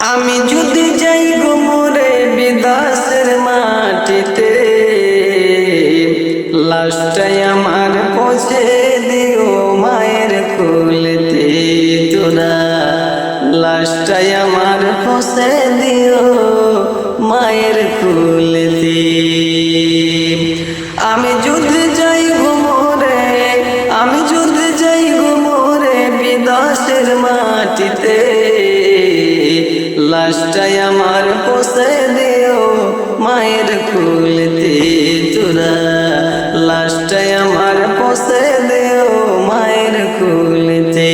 আমি যদি যাই গোমরে বিদাসের মাটিতে লাস্টাই আমার পৌঁছে দিও মায়ের কুলতে তোরা। লাস্টাই আমার পৌঁছে দিও মায়ের কুলতে। আমি যদি যাই গোমরে আমি যদি যাই গোমরে বিদাসের মাটিতে লাস্টাই আমার পোষে দিও, মায়ের কুলতে তোরা লাস্টাই আমার পোষে দিও, মায়ের কুলতে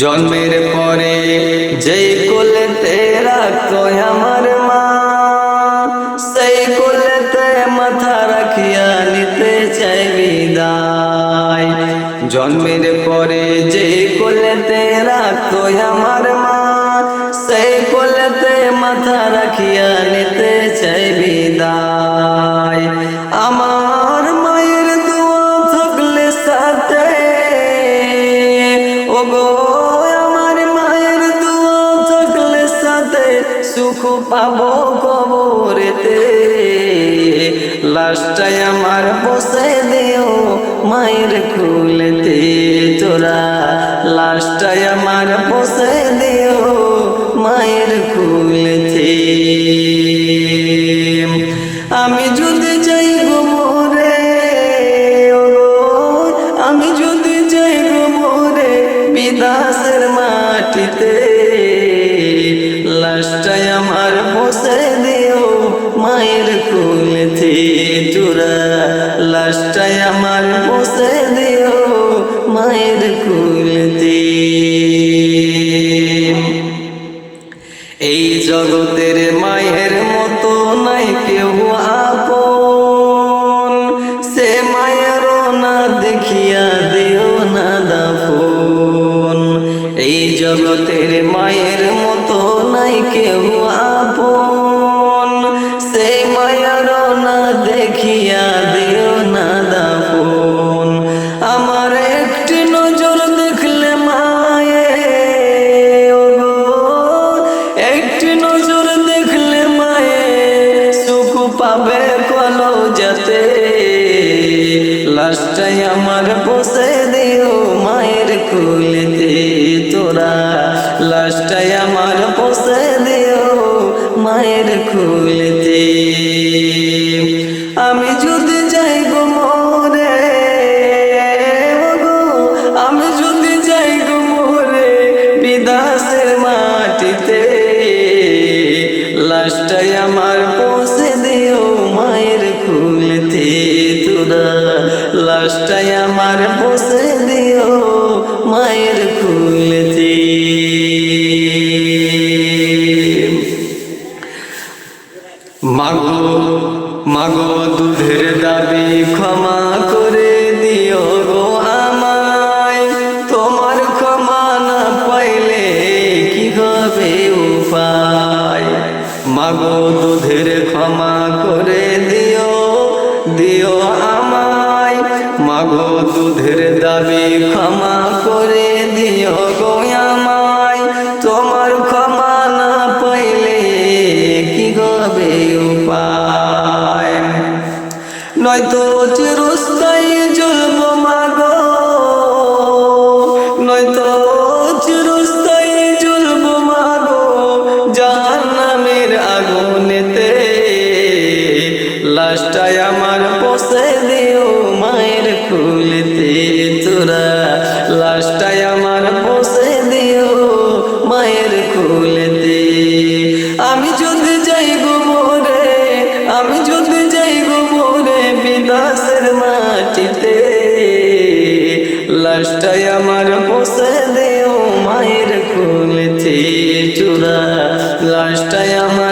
জন্মের পরে যেই কোলেতে রাখতো আমার মা, সেই কোলেতে মাথা রাখিয়া নিতে চাই বিদায়। জন্মের পরে যে রাখতো আমার মা, সেই কোলেতে মাথা রাখিয়া নিতে চাই বিদায়। আমার মায়ের দোয়া থাকলে সাথে ওগো, আমার মায়ের দোয়া থাকলে সাথে সুখ পাবো কবরেতে। লাস্টাই আমার বসে দিও মায়ের খুলতে তোরা লাস্টাই আমার বসে দিও, মায়ের খুলতে আমি যদি যাই গো আমি যদি যাই গো বিদাসের মাটিতে। লাস্টাই আমার বসে দিও, মায়ের কুলতে তোরা লাস্টাই আমার বসে দিও, মায়ের এই জগতের মায়ের মতো নাই কেউ আপন। সে মায়ের না দেখিয়া দেও না দাফন। এই জগতের মায়ের মতো নাই কেউ আপন। সে মায়ের না দেখিয়া দিও লাস্টাই আমার বসে দিও মায়ের কুলতে তোরা। লাস্টাই আমার বসে দিও মায়ের কুলতে। আমি যদি যাই গো মোরে আমি যদি যাই গো মোরে বিদাসের মাটিতে। লাস্টাই আমার পৌঁছে দিও মায়ের খুলতে তোরা। লাস্টাই আমার পৌঁছে দিও, মায়ের খুলতে মাগো মাগো, দুধের দাবি ক্ষমা করে দিও গো আমায়। তোমার ক্ষমা না পাইলে কি হবে উপায়? মাগো, দুধের ক্ষমা করে মাগো দুধের দাবি ক্ষমা করে দিও গো আমায়। তোমার ক্ষমা না পাইলে কি হবে উপায়? নয়তো চিরস্থায়ী জ্বলব মাগো। নয়তো নামের আগুনেতে আমার বসে দিও। কুলেতে তোরা। লাশটাই আমার বসে দিও মায়ের কুলেতে। আমি যদি যাই গোবরে আমি যদি যাই গোবরে বিদাসের মাটিতে। লাশটাই আমার বসে দিও মায়ের কুলেতে। চূড়া লাশটাই আমার